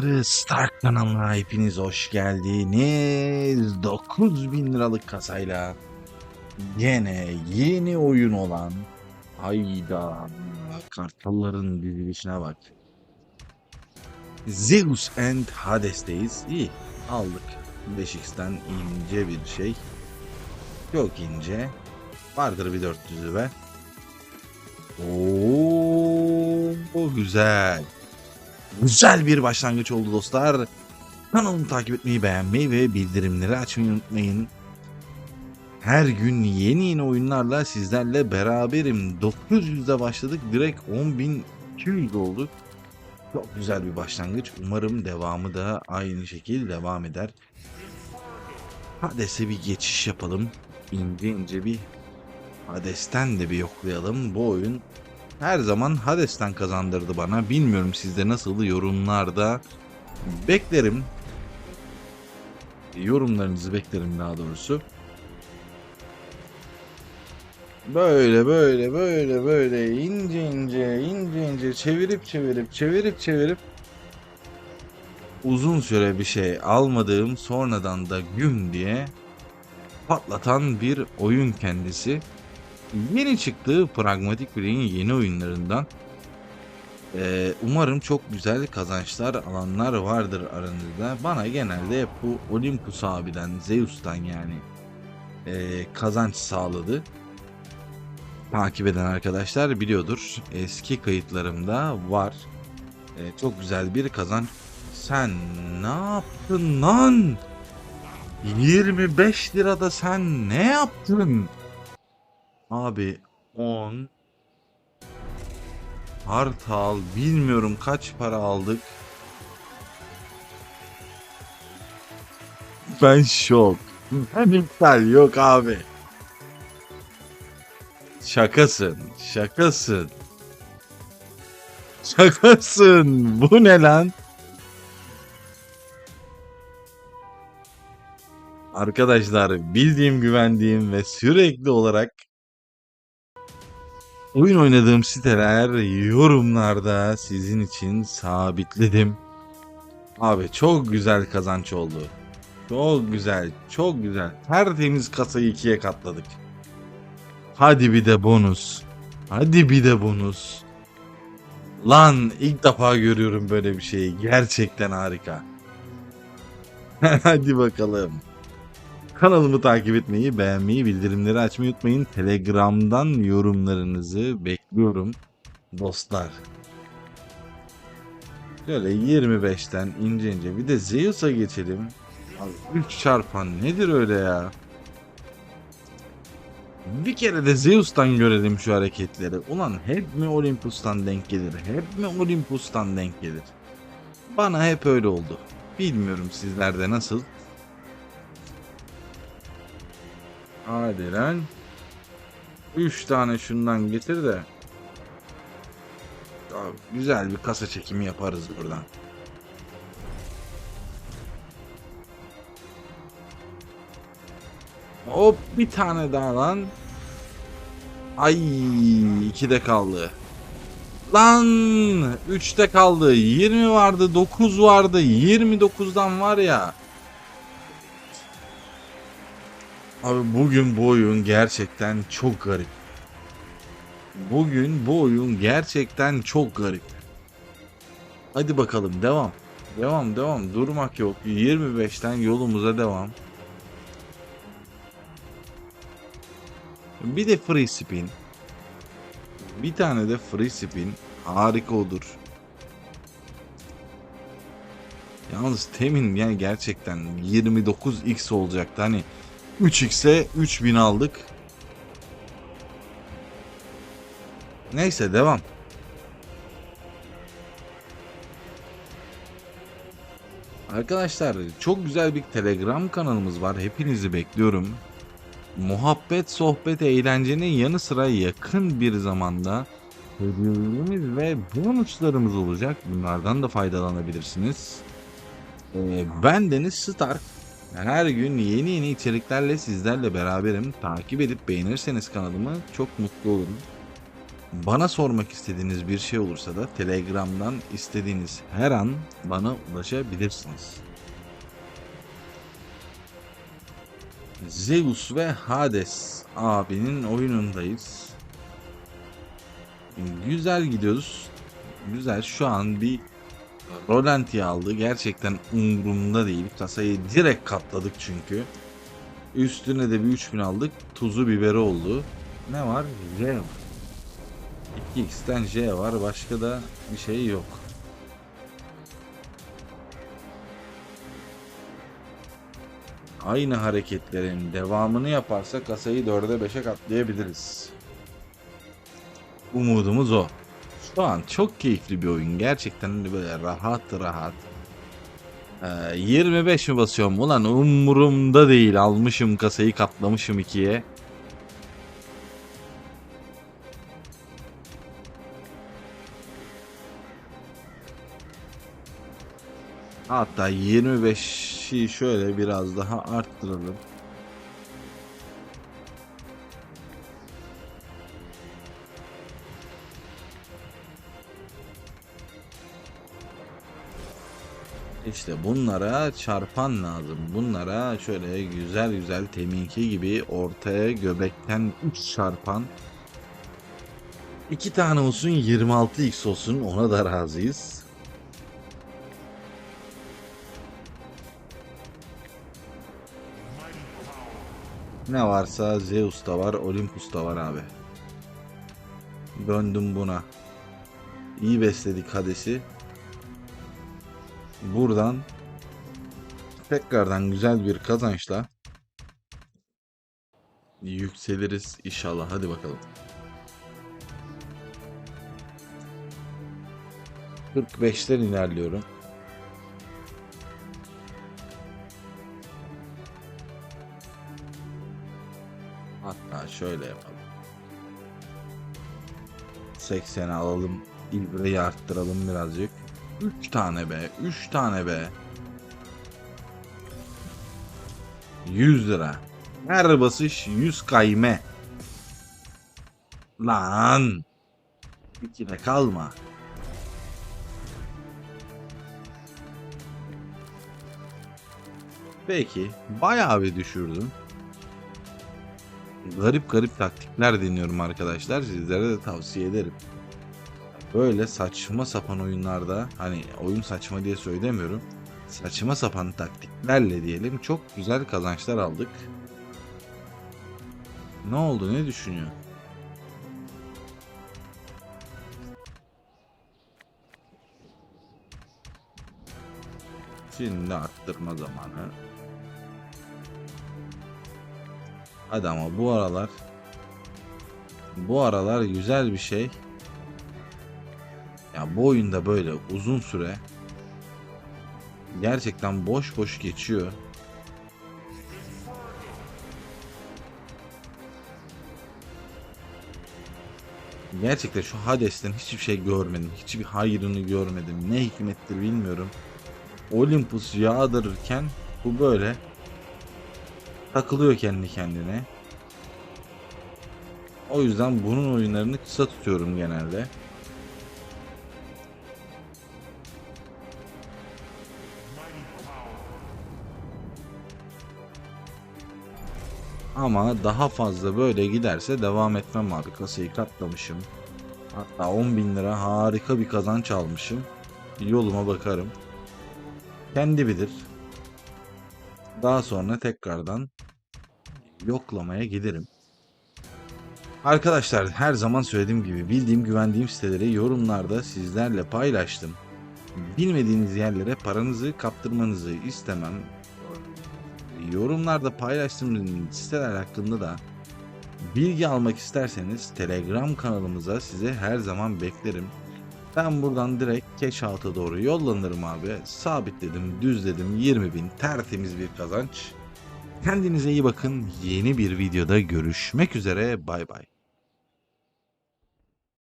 dostları Stark kanalına hepiniz hoş geldiniz. 9000 liralık kasayla gene yeni oyun olan Hayda kartalların dizilişine bak. Zeus and Hades'teyiz. İyi aldık. 5x'ten ince bir şey. Çok ince. Vardır bir 400'ü be. Oo güzel. Güzel bir başlangıç oldu dostlar. Kanalımı takip etmeyi, beğenmeyi ve bildirimleri açmayı unutmayın. Her gün yeni yeni oyunlarla sizlerle beraberim. 900'de başladık. Direkt 10.200 olduk. Çok güzel bir başlangıç. Umarım devamı da aynı şekilde devam eder. Hades'e bir geçiş yapalım. İnce ince bir Hades'ten de bir yoklayalım. Bu oyun her zaman Hades'ten kazandırdı bana. Bilmiyorum sizde nasıl yorumlarda beklerim. Yorumlarınızı beklerim daha doğrusu. Böyle böyle böyle böyle ince ince ince ince çevirip çevirip çevirip çevirip uzun süre bir şey almadığım sonradan da güm diye patlatan bir oyun kendisi. Yeni çıktığı Pragmatic Play'in yeni oyunlarından. Ee, umarım çok güzel kazançlar alanlar vardır aranızda. Bana genelde bu Olympus abiden, Zeus'tan yani ee, kazanç sağladı. Takip eden arkadaşlar biliyordur. Eski kayıtlarımda var. Ee, çok güzel bir kazanç. Sen ne yaptın lan? 25 lirada sen ne yaptın? Abi 10 Hartal bilmiyorum kaç para aldık. Ben şok. Ben iptal yok abi. Şakasın. Şakasın. Şakasın. Bu ne lan? Arkadaşlar bildiğim güvendiğim ve sürekli olarak oyun oynadığım siteler yorumlarda sizin için sabitledim. Abi çok güzel kazanç oldu. Çok güzel, çok güzel. Tertemiz kasayı ikiye katladık. Hadi bir de bonus. Hadi bir de bonus. Lan ilk defa görüyorum böyle bir şeyi. Gerçekten harika. Hadi bakalım. Kanalımı takip etmeyi, beğenmeyi, bildirimleri açmayı unutmayın. Telegram'dan yorumlarınızı bekliyorum dostlar. Şöyle 25'ten ince ince bir de Zeus'a geçelim. Abi 3 çarpan nedir öyle ya? Bir kere de Zeus'tan görelim şu hareketleri. Ulan hep mi Olympus'tan denk gelir? Hep mi Olympus'tan denk gelir? Bana hep öyle oldu. Bilmiyorum sizlerde nasıl? Hadi lan. 3 tane şundan getir de. Abi, güzel bir kasa çekimi yaparız buradan. Hop bir tane daha lan. Ay de kaldı. Lan 3'te kaldı. 20 vardı, 9 vardı. 29'dan var ya. Abi bugün bu oyun gerçekten çok garip. Bugün bu oyun gerçekten çok garip. Hadi bakalım devam. Devam devam durmak yok. 25'ten yolumuza devam. Bir de free spin. Bir tane de free spin. Harika olur. Yalnız temin yani gerçekten 29x olacaktı. Hani 3x'e 3000 aldık. Neyse devam. Arkadaşlar çok güzel bir Telegram kanalımız var. Hepinizi bekliyorum. Muhabbet, sohbet, eğlencenin yanı sıra yakın bir zamanda hediyelerimiz ve bonuslarımız olacak. Bunlardan da faydalanabilirsiniz. Ee, ben Deniz Stark. Her gün yeni yeni içeriklerle sizlerle beraberim. Takip edip beğenirseniz kanalımı çok mutlu olurum. Bana sormak istediğiniz bir şey olursa da Telegram'dan istediğiniz her an bana ulaşabilirsiniz. Zeus ve Hades abinin oyunundayız. Güzel gidiyoruz. Güzel şu an bir Rolanti aldı. Gerçekten umurumda değil. Kasayı direkt katladık çünkü. Üstüne de bir 3000 aldık. Tuzu biberi oldu. Ne var? J var. 2x'ten J var. Başka da bir şey yok. Aynı hareketlerin devamını yaparsa kasayı 4'e 5'e katlayabiliriz. Umudumuz o. Şu an çok keyifli bir oyun. Gerçekten böyle rahat rahat. Ee, 25 mi basıyorum? Ulan umurumda değil. Almışım kasayı katlamışım ikiye. Hatta 25'i şöyle biraz daha arttıralım. İşte bunlara çarpan lazım. Bunlara şöyle güzel güzel teminki gibi ortaya göbekten 3 çarpan. 2 tane olsun 26x olsun ona da razıyız. Ne varsa Zeus da var, Olympus da var abi. Döndüm buna. İyi besledik Hades'i. Buradan tekrardan güzel bir kazançla yükseliriz inşallah. Hadi bakalım. 45'ten ilerliyorum. Hatta şöyle yapalım. 80 alalım. İlbreyi arttıralım birazcık. 3 tane be. 3 tane be. 100 lira. Her basış 100 kayme. Lan. İkide kalma. Peki. Bayağı bir düşürdüm. Garip garip taktikler deniyorum arkadaşlar. Sizlere de tavsiye ederim böyle saçma sapan oyunlarda hani oyun saçma diye söylemiyorum. Saçma sapan taktiklerle diyelim çok güzel kazançlar aldık. Ne oldu? Ne düşünüyor? Şimdi arttırma zamanı. Hadi ama bu aralar bu aralar güzel bir şey. Ya bu oyunda böyle uzun süre gerçekten boş boş geçiyor. Gerçekten şu Hades'ten hiçbir şey görmedim. Hiçbir hayrını görmedim. Ne hikmettir bilmiyorum. Olympus yağdırırken bu böyle takılıyor kendi kendine. O yüzden bunun oyunlarını kısa tutuyorum genelde. Ama daha fazla böyle giderse devam etmem abi. Kasayı katlamışım. Hatta 10 bin lira harika bir kazanç almışım. Yoluma bakarım. Kendi bilir. Daha sonra tekrardan yoklamaya giderim. Arkadaşlar her zaman söylediğim gibi bildiğim güvendiğim siteleri yorumlarda sizlerle paylaştım. Bilmediğiniz yerlere paranızı kaptırmanızı istemem yorumlarda paylaştığım siteler hakkında da bilgi almak isterseniz Telegram kanalımıza size her zaman beklerim. Ben buradan direkt cash out'a doğru yollanırım abi. Sabitledim, düzledim 20 bin tertemiz bir kazanç. Kendinize iyi bakın. Yeni bir videoda görüşmek üzere. Bay bay.